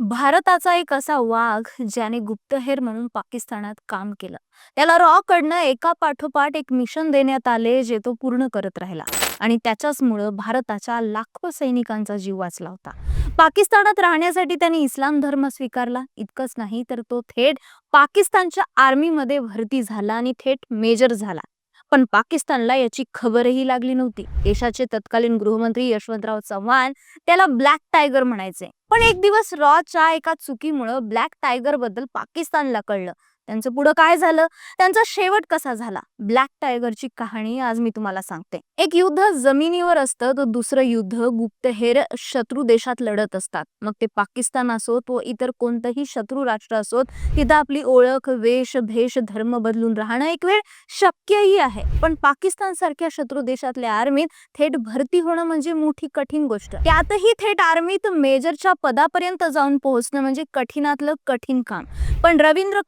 भारताचा एक असा वाघ ज्याने गुप्तहेर म्हणून पाकिस्तानात काम केलं. त्याला रॉ कडनं एका पाठोपाठ एक मिशन देण्यात आले जे तो पूर्ण करत राहिला. आणि त्याच्याचमुळं भारताच्या लाखो सैनिकांचा जीव वाचला होता. पाकिस्तानात राहण्यासाठी त्यांनी इस्लाम धर्म स्वीकारला. इतकंच नाही तर तो थेट पाकिस्तानच्या आर्मीमध्ये भरती झाला आणि थेट मेजर झाला. पण पाकिस्तानला याची खबरही लागली नव्हती. देशाचे तत्कालीन गृहमंत्री यशवंतराव चव्हाण त्याला ब्लॅक टायगर म्हणायचे. पण एक दिवस रॉच्या एका चुकीमुळं ब्लॅक टायगरबद्दल पाकिस्तानला कळलं. त्यांचं पुढं काय झालं? त्यांचा शेवट कसा झाला? ब्लॅक टायगरची कहाणी आज मी तुम्हाला सांगते. एक युद्ध जमिनीवर असतं तर दुसरं युद्ध गुप्तहेर शत्रू देशात लढत असतात. मग ते पाकिस्तान असोत व इतर कोणतंही शत्रू राष्ट्र असोत तिथं आपली ओळख वेश भेष धर्म बदलून राहणं एक वेळ शक्यही आहे. पण पाकिस्तान सारख्या शत्रू देशातल्या आर्मीत थेट भरती होणं म्हणजे मोठी कठीण गोष्ट. त्यातही थेट आर्मीत मेजरच्या पदापर्यंत जाऊन पोहोचणं म्हणजे कठीणातलं कठीण काम. पण रवींद्र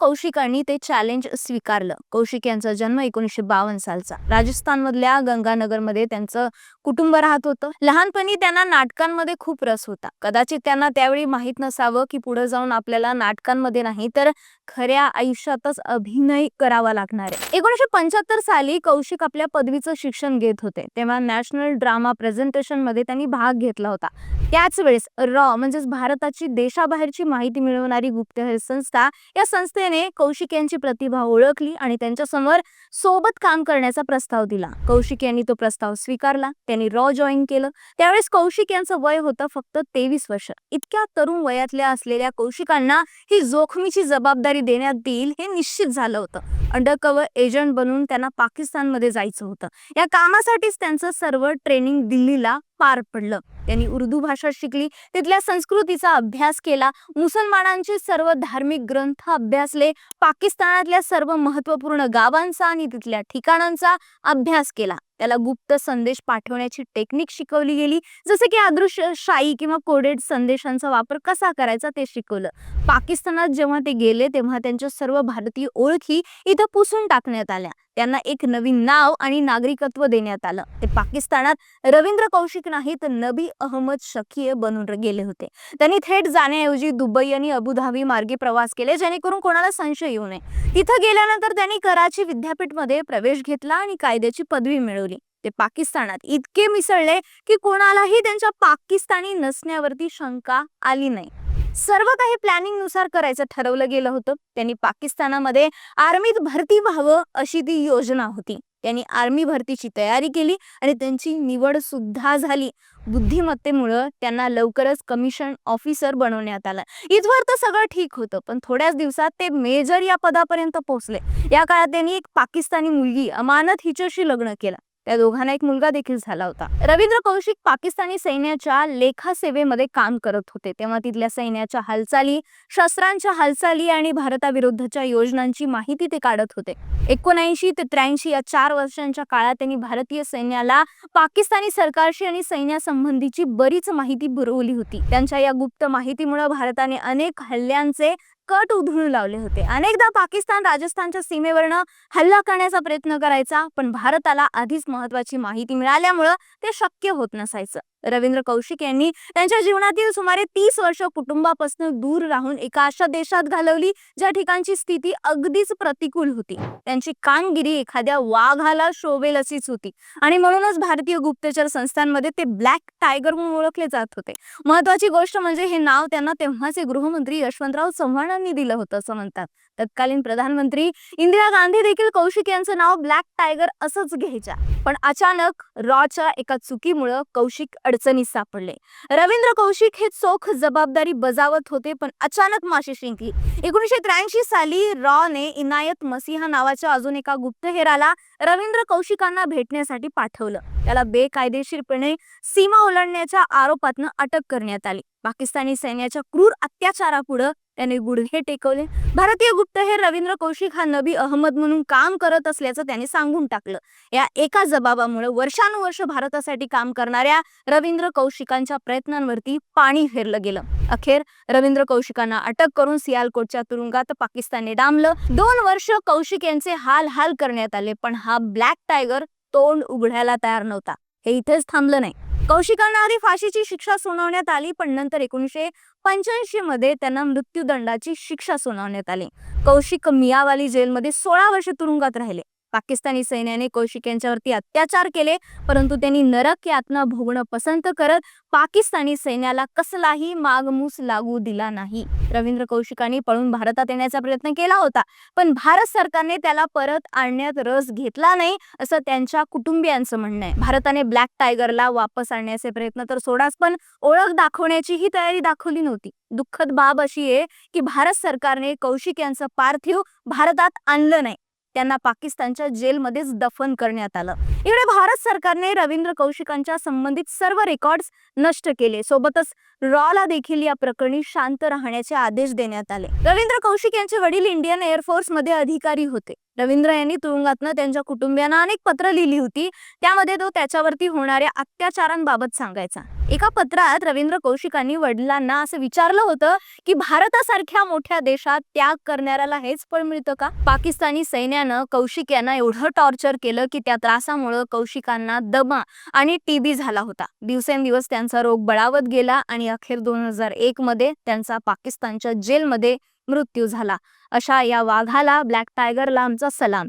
कौशिकांनी ते चॅलेंज स्वीकारलं. कौशिक यांचा जन्म एकोणीसशे बावन्न सालचा. राजस्थान मधल्या गंगानगरमध्ये त्यांचं कुटुंब राहत होतं. लहानपणी त्यांना नाटकांमध्ये खूप रस होता. कदाचित त्यांना त्यावेळी माहीत नसावं की पुढे जाऊन आपल्याला नाटकांमध्ये नाही तर खऱ्या आयुष्यातच अभिनय करावा लागणार आहे. एकोणीसशे पंच्याहत्तर साली कौशिक आपल्या पदवीचं शिक्षण घेत होते. तेव्हा नॅशनल ड्रामा प्रेझेंटेशनमध्ये त्यांनी भाग घेतला होता. त्याच वेळेस रॉ म्हणजेच भारताची देशाबाहेरची माहिती मिळवणारी गुप्तहेर संस्था या संस्थेने कौशिक यांची प्रतिभा ओळखली आणि त्यांच्यासमोर सोबत काम करण्याचा प्रस्ताव दिला. कौशिक यांनी तो प्रस्ताव स्वीकारला. त्यांनी रॉ जॉईन केलं. त्यावेळेस कौशिक यांचं वय होतं फक्त तेवीस वर्ष. इतक्या तरुण वयातल्या असलेल्या कौशिकांना ही जोखमीची जबाबदारी देण्यात येईल हे निश्चित झालं होतं. अंडरकवर एजंट बनून त्यांना पाकिस्तानमध्ये जायचं होतं. या कामासाठीच त्यांचं सर्व ट्रेनिंग दिल्लीला पार पडलं. त्यांनी उर्दू भाषा शिकली तिथल्या संस्कृतीचा अभ्यास केला मुसलमानांचे सर्व धार्मिक ग्रंथ अभ्यासले पाकिस्तानातल्या सर्व महत्त्वपूर्ण गावांचा आणि तिथल्या ठिकाणांचा अभ्यास केला. त्याला गुप्त संदेश पाठवण्याची टेक्निक शिकवली गेली. जसे की अदृश्य शाई किंवा कोडेड संदेशांचा वापर कसा करायचा ते शिकवलं. पाकिस्तानात जेव्हा ते गेले तेव्हा त्यांच्या सर्व भारतीय ओळखी इथं पुसून टाकण्यात आल्या. त्यांना एक नवीन नाव आणि नागरिकत्व देण्यात आलं. ते पाकिस्तानात रवींद्र कौशिक नाही तर नबी अहमद शकीय बनून गेले होते. त्यांनी थेट जाण्याऐवजी दुबई आणि अबुधाबी मार्गे प्रवास केले जेणेकरून कोणाला संशय येऊ नये. तिथं गेल्यानंतर त्यांनी कराची विद्यापीठमध्ये प्रवेश घेतला आणि कायद्याची पदवी मिळवली. ते पाकिस्तानात इतके मिसळले की कोणालाही त्यांच्या पाकिस्तानी नसण्यावरती शंका आली नाही. सर्व काही प्लॅनिंगनुसार करायचं ठरवलं गेलं होतं. त्यांनी पाकिस्तानामध्ये आर्मीत भरती व्हावं अशी ती योजना होती. त्यांनी आर्मी भरतीची तयारी केली आणि त्यांची निवड सुद्धा झाली. बुद्धिमत्तेमुळं त्यांना लवकरच कमिशन ऑफिसर बनवण्यात आलं. इथवर तर सगळं ठीक होतं पण थोड्याच दिवसात ते मेजर या पदापर्यंत पोहोचले. या काळात त्यांनी एक पाकिस्तानी मुलगी अमानत हिच्याशी लग्न केलं. या दोघांना एक मुलगा देखील झाला होता. रवींद्र कौशिक पाकिस्तानी सैन्याच्या लेखा सेवेमध्ये काम करत होते. तेव्हा तिथल्या सैन्याच्या हालचाली शस्त्रांच्या हालचाली आणि भारताविरुद्धच्या योजनांची माहिती ते काढत होते. एकोणऐंशी ते त्र्याऐंशी या चार वर्षांच्या काळात त्यांनी भारतीय सैन्याला पाकिस्तानी सरकारशी आणि सैन्यासंबंधीची बरीच माहिती पुरवली होती. त्यांच्या या गुप्त माहितीमुळे भारताने अनेक हल्ल्यांचे कट उधळू लावले होते. अनेकदा पाकिस्तान राजस्थानच्या सीमेवरनं हल्ला करण्याचा प्रयत्न करायचा पण भारताला आधीच महत्वाची माहिती मिळाल्यामुळं ते शक्य होत नसायचं. रवींद्र कौशिक यांनी त्यांच्या जीवनातील सुमारे तीस वर्ष कुटुंबापासून दूर राहून एका अशा देशात घालवली ज्या ठिकाणची स्थिती अगदीच प्रतिकूल होती. त्यांची कामगिरी एखाद्या वाघाला शोभेल अशीच होती. आणि म्हणूनच भारतीय गुप्तचर संस्थांमध्ये ते ब्लॅक टायगर म्हणून ओळखले जात होते. महत्वाची गोष्ट म्हणजे हे नाव त्यांना तेव्हाचे गृहमंत्री यशवंतराव चव्हाणांनी दिलं होतं असं म्हणतात. तत्कालीन प्रधानमंत्री इंदिरा गांधी देखील कौशिक यांचं नाव ब्लॅक टायगर असंच घ्यायच्या. पण अचानक रॉच्या एका चुकीमुळं कौशिक अडचणीत सापडले. रवींद्र कौशिक हे चोख जबाबदारी बजावत होते पण अचानक माशी शिंकली. एकोणीसशे त्र्याऐंशी साली रॉ ने इनायत मसीहा नावाच्या अजून एका गुप्तहेराला रवींद्र कौशिकांना भेटण्यासाठी पाठवलं. त्याला बेकायदेशीरपणे सीमा ओलांडण्याच्या आरोपातनं अटक करण्यात आली. पाकिस्तानी सैन्याच्या क्रूर अत्याचारापुढं त्याने गुडघे टेकवले. भारतीय गुप्तहेर रवींद्र कौशिक हा नबी अहमद म्हणून काम करत असल्याचं त्याने सांगून टाकलं. या एका जबाबामुळे वर्षानुवर्ष भारतासाठी काम करणाऱ्या रवींद्र कौशिकांच्या प्रयत्नांवरती पाणी फेरलं गेलं. अखेर रवींद्र कौशिकांना अटक करून सियालकोटच्या तुरुंगात पाकिस्तानने डांबलं. दोन वर्ष कौशिक यांचे हाल हाल करण्यात आले पण हा ब्लॅक टायगर तोंड उघडायला तयार नव्हता. हे इथेच थांबलं नाही. कौशिकांना आधी फाशीची शिक्षा सुनावण्यात आली पण नंतर एकोणीसशे पंच्याऐंशी मध्ये त्यांना मृत्यूदंडाची शिक्षा सुनावण्यात आली. कौशिक मियावाली जेलमध्ये सोळा वर्ष तुरुंगात राहिले. पाकिस्तानी सैन्याने कौशिक यांच्यावरती अत्याचार केले परंतु त्यांनी नरक यातना भोगणं पसंत करत पाकिस्तानी सैन्याला कसलाही मागमूस लागू दिला नाही. रवींद्र कौशिकांनी पळून भारतात येण्याचा प्रयत्न केला होता पण भारत सरकारने त्याला परत आणण्यात रस घेतला नाही असं त्यांच्या कुटुंबियांचं म्हणणं आहे. भारताने ब्लॅक टायगरला वापस आणण्याचे प्रयत्न तर सोडाच पण ओळख दाखवण्याची ही तयारी दाखवली नव्हती. दुःखद बाब अशी आहे की भारत सरकारने कौशिक यांचं पार्थिव भारतात आणलं नाही. त्यांना पाकिस्तानच्या जेलमध्येच दफन करण्यात आलं. इकडे भारत सरकारने रवींद्र कौशिकांच्या संबंधित सर्व रेकॉर्ड्स नष्ट केले. सोबतच रॉला देखील या प्रकरणी शांत राहण्याचे आदेश देण्यात आले. रवींद्र कौशिक यांचे वडील इंडियन एअरफोर्समध्ये अधिकारी होते. रवींद्र यांनी तुरुंगातनं त्यांच्या कुटुंबियांना अनेक पत्र लिहिली होती. त्यामध्ये तो त्याच्यावरती होणाऱ्या अत्याचारांबाबत सांगायचा. एका पत्रात रवींद्र कौशिकांनी वडिलांना असं विचारलं होतं की भारतासारख्या मोठ्या देशात त्याग करणाऱ्याला हेच फळ मिळतं का? पाकिस्तानी सैन्यानं कौशिक यांना एवढं टॉर्चर केलं की त्या त्रासामुळं कौशिकांना दमा आणि टीबी झाला होता. दिवसेंदिवस त्यांचा रोग बळावत गेला आणि अखेर दोन हजार एक मध्ये त्यांचा पाकिस्तानच्या जेलमध्ये मृत्यू झाला. अशा या वाघाला ब्लॅक टायगरला आमचा सलाम.